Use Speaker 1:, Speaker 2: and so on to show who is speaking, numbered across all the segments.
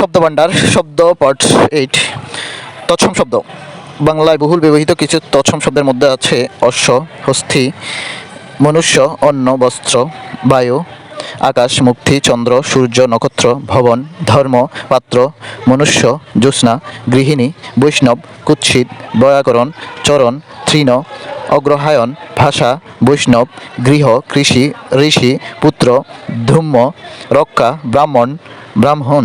Speaker 1: শব্দভাণ্ডার, শব্দ part eight. তৎসম শব্দ। বাংলায় বহুল ব্যবহৃত কিছু তৎসম শব্দের মধ্যে আছে অশ্ব, হস্থি, মনুষ্য, অন্ন, বস্ত্র, বায়ু, আকাশ, মুক্তি, চন্দ্র, সূর্য, নক্ষত্র, ভবন, ধর্ম, পাত্র, মনুষ্য, জ্যোৎস্না, গৃহিণী, বৈষ্ণব, কুৎসিত, বয়াকরণ, চরণ, তৃণ, অগ্রহায়ণ, ভাষা, বৈষ্ণব, গৃহ, কৃষি, ঋষি, পুত্র ধূম্য রক্ষা, ব্রাহ্মণ ব্রাহ্মণ।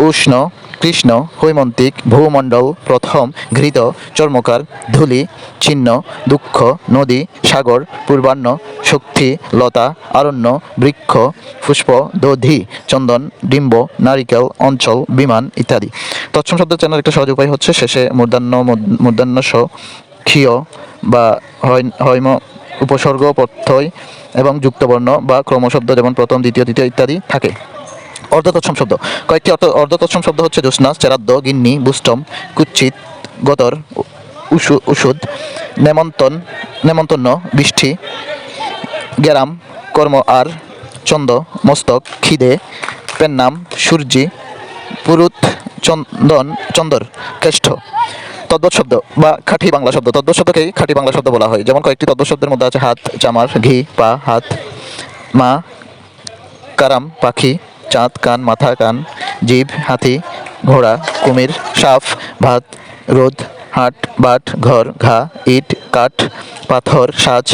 Speaker 1: উষ্ণ, কৃষ্ণ, হৈমন্তিক, ভূমণ্ডল, প্রথম, ঘৃত চর্মকার ধূলি চিহ্ন দুঃখ, নদী, সাগর, পূর্বাহ্ন, শক্তি, লতা অরণ্য বৃক্ষ, পুষ্প, দধি, চন্দন, ডিম্ব, নারিকেল, অঞ্চল, বিমান ইত্যাদি। তৎসম শব্দ চেনার একটা সহজ উপায় হচ্ছে শেষে মূর্ধান্য মূর্ধ- মূর্ধন্য স, ক্ষীয় বা হৈম, উপসর্গ প্রত্যয় এবং যুক্তবর্ণ বা ক্রমশব্দ যেমন প্রথম, দ্বিতীয়, তৃতীয় ইত্যাদি থাকে। অর্ধতৎসম শব্দ। কয়েকটি অর্থ অর্ধতৎসম শব্দ হচ্ছে জ্যোৎস্না, চেরাদ্দ, গিন্নি, বুষ্টম, কুচ্ছিত গতর ওষুধ নেমন্তন নেমন্তন্ন, বৃষ্টি, গেরাম, কর্ম আর, চন্দ, মস্তক, খিদে, পেন্নাম, সূর্যি, পুরুত, চন্দন, চন্দর কেষ্ঠ তদ্বৎ শব্দ বা খাঁটি বাংলা শব্দ। তদ্বৎ শব্দকেই খাঁটি বাংলা শব্দ বলা হয়। যেমন কয়েকটি তদ্বৎ শব্দের মধ্যে আছে হাত, চামার, ঘি, পা, হাত, মা, কারাম, পাখি চাঁদ কান, মাথা কান জীব হাতি, ঘোড়া, কুমির, সাপ, ভাত, রোদ, হাট, বাট, ঘর, ঘা, ইট, কাঠ, পাথর, সাজ,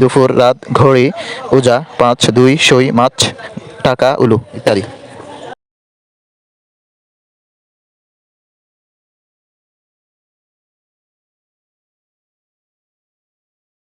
Speaker 1: দুপুর, রাত, ঘড়ি, উজা, পাঁচ, দুই, সই, মাছ, টাকা, উলু, ইত্যাদি।